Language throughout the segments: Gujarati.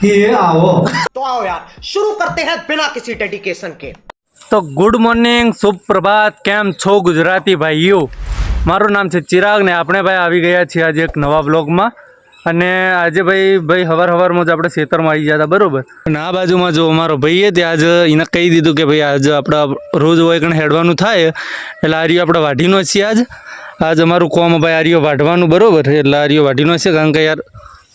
કે આવો तो आओ यार शुरू करते हैं बिना किसी डेडिकेशन के તો ગુડ મોર્નિંગ સુપ્રભાત કેમ છો ગુજરાતી ભાઈઓ મારું નામ છે ચિરાગ ને આપણે ભાઈ આવી ગયા છીએ આજે એક નવા બ્લોગમાં અને આજે ભાઈ ભાઈ હવાર હવારમાં જ આપણે ખેતરમાં આવી ગયા હતા બરોબર અને આ બાજુમાં જો અમારો ભાઈએ ત્યાં આજ એને કહી દીધું કે ભાઈ આજે આપણા રોજ હોય કણ હેડવાનું થાય એટલે આર્યો આપણે વાઢીનો જ છીએ આજ આજ અમારું કોમ ભાઈ આર્યો વાઢવાનું બરોબર એટલે આર્યો વાઢીનો છે કારણ કે યાર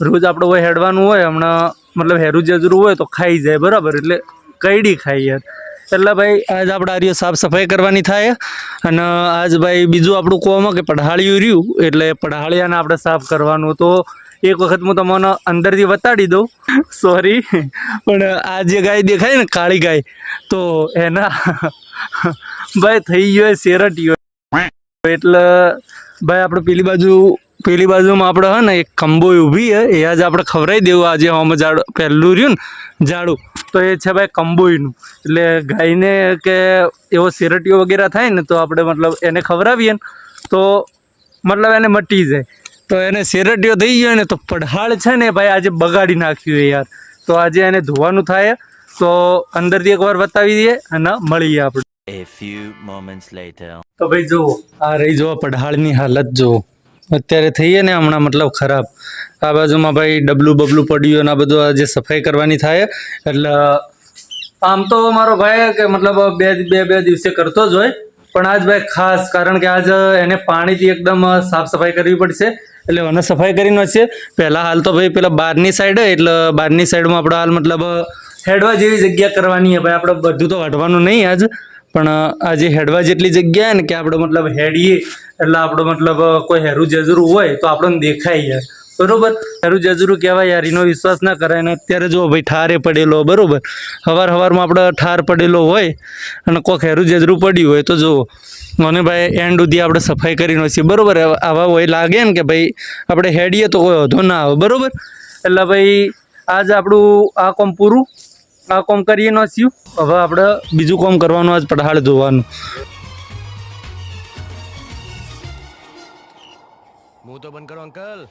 રોજ આપણે હોય હેડવાનું હોય, હમણાં મતલબ હેરું જજરું હોય તો ખાઈ જાય, બરાબર? એટલે કઈડી ખાઈ યાર એટલે ભાઈ, આજ આપણે આર્યો સાફ સફાઈ કરવાની થાય અને આજ ભાઈ બીજું આપણું કોમ કે પઢાળિયું રહ્યું, એટલે પઢાળિયાને આપણે સાફ કરવાનું. તો એક વખત હું તમને અંદરથી બતાડી દઉં. સોરી પણ આ જે ગાય દેખાય ને, કાળી ગાય, તો એના ભાઈ થઈ ગયો શેરટીયો એટલે ભાઈ, આપણે પેલી બાજુ પેલી બાજુમાં આપણે હે ને એક કંબોઈ ઊભી હે એ આજ આપણે ખવડાવી દેવું. આજે હમ ઝાડ પહેલું રહ્યું ને ઝાડું તો એ છે ભાઈ કંબોઈનું એટલે ગાયને કે એવો શેરટીઓ વગેરે થાય ને તો આપણે મતલબ એને ખવડાવીએ ને તો મતલબ એને મટી જાય. તો એને શેરટીઓ થઈ ગયો ને તો પઢાળ છે ને ભાઈ આજે બગાડી નાખ્યું યાર. તો આજે એને ધોવાનું થાય. તો અંદરથી એકવાર બતાવી દઈએ અને મળીએ આપણે. A few moments later. તો ભાઈ જુઓ આ રહી જુઓ પઢાળની હાલત જુઓ. અત્યારે થઈએ ને હમણાં મતલબ ખરાબ. આ બાજુમાં ભાઈ ડબલું બબલું પડ્યું અને આ બધું આ જે સફાઈ કરવાની થાય, એટલે આમ તો મારો ભાઈ કે મતલબ બે બે બે દિવસે કરતો જ હોય, પણ આજ ભાઈ ખાસ કારણ કે આજ એને પાણીથી એકદમ સાફ સફાઈ કરવી પડશે, એટલે મને સફાઈ કરીને છે. પહેલાં હાલ તો ભાઈ પેલા બહારની સાઈડ એટલે બહારની સાઈડમાં આપણે હાલ મતલબ હેડવા જેવી જગ્યા કરવાની છે ભાઈ. આપણે બધું તો વાઢવાનું નહીં આજ. પણ આજે હેડવા જેટલી જગ્યા ને કે આપણે મતલબ હેડીએ, એટલે આપણો મતલબ કોઈ હેરું જજરું હોય તો આપણને દેખાય યાર. બરોબર? હેરું જજરું કહેવાય યાર, એનો વિશ્વાસ ના કરાય. ને અત્યારે જો ભાઈ, ઠારે પડેલો, બરોબર? હવાર હવારમાં આપણે ઠાર પડેલો હોય અને કોઈક હેરું જજરું પડ્યું હોય તો જુઓ. મને ભાઈ એન્ડ સુધી આપણે સફાઈ કરીને છીએ બરોબર? આવા હોય લાગે ને કે ભાઈ આપણે હેડીએ તો કોઈ વધો ના આવે. બરોબર? એટલે ભાઈ, આજ આપણું આ કોમ પૂરું. આ કોમ કરીએ ન થયું હવે આપણે બીજું કોમ કરવાનું આજ પઢાડ જોવાનું. હું તો બંધ કરો અંકલ.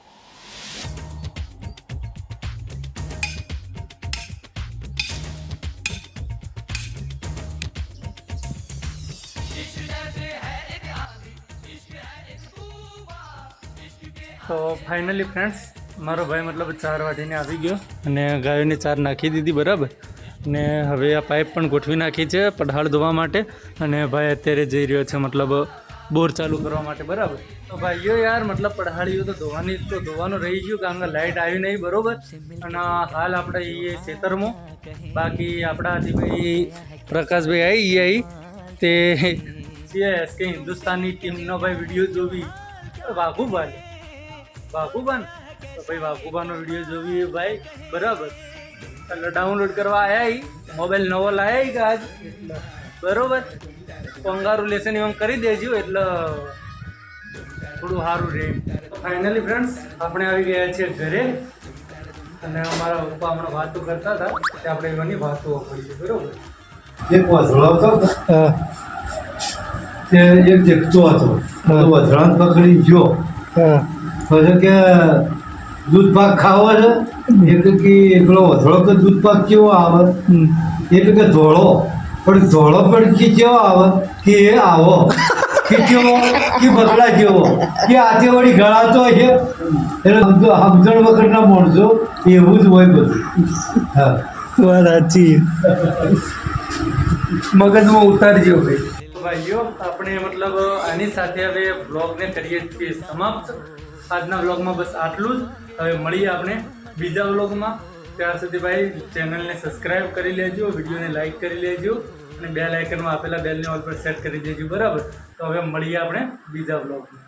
તો ફાઇનલી ફ્રેન્ડ્સ મારો ભાઈ મતલબ ચાર વાટીને આવી ગયો અને ગાયોને ચાર નાખી દીધી બરાબર? ને હવે આ પાઇપ પણ ગોઠવી નાખી છે પઢાળ ધોવા માટે. અને ભાઈ અત્યારે જઈ રહ્યો છે મતલબ બોર ચાલુ કરવા માટે, બરાબર? તો ભાઈઓ યાર, મતલબ પઢાળીઓ તો ધોવાની તો ધોવાનું રહી ગયું, કારણ કે લાઇટ આવી નહીં, બરોબર? અને હાલ આપણે એ ખેતરમાં. બાકી આપણાથી ભાઈ પ્રકાશભાઈ આવી ગયા તે સીએસ હિન્દુસ્તાનની ટીમનો ભાઈ વીડિયો જોવી. વાઘુબાન વાઘુબાન તો ભાઈ વાઘુબાનો વીડિયો જોવી ભાઈ, બરાબર? એટલે ડાઉનલોડ કરવા આવ્યા ઈ. મોબાઈલ નવો લાયા ઈ કે આજ બરોબર કંગારું લેસન એમ કરી દેજો એટલે થોડું સારું રહે. ફાઇનલી ફ્રેન્ડ્સ આપણે આવી ગયા છીએ ઘરે. અને અમારા પપ્પા હમણાં વાતો કરતા હતા કે આપણે એવાની વાતો કરી બરોબર? એક વઝળો હતો તે એક દેખતો હતો તો વઝળાને પકડી ગયો પછી કે દૂધ પાક ખાવો છે. એટલે કે એકલો વધળો કે દૂધ પાક કેવો આવે? એટલે કે ધોળો. પણ ધોળો પણ કે કેવો આવે? કે એ આવો. કે કેવો? કે બગડા જેવો કે આજે વળી ગળાતો છે? એટલે સમજો સમજણ વગરના માણસો એવું જ હોય બધું. હા. વાત સાચી. મગજમાં ઉતારજો ભાઈ. ભાઈઓ આપણે મતલબ આની સાથે હવે બ્લોગને કરીએ છીએ સમાપ્ત. આજના બ્લોગમાં બસ આટલું જ. હવે મળીએ આપણે બીજા બ્લોગમાં ત્યાં સુધી ભાઈ ચેનલને સબસ્ક્રાઇબ કરી લેજો, વિડીયોને લાઇક કરી લેજો અને બે લાઇકનમાં આપેલા બેલને ઓલ પર સેટ કરી દેજો, બરાબર? તો હવે મળીએ આપણે બીજા બ્લોગમાં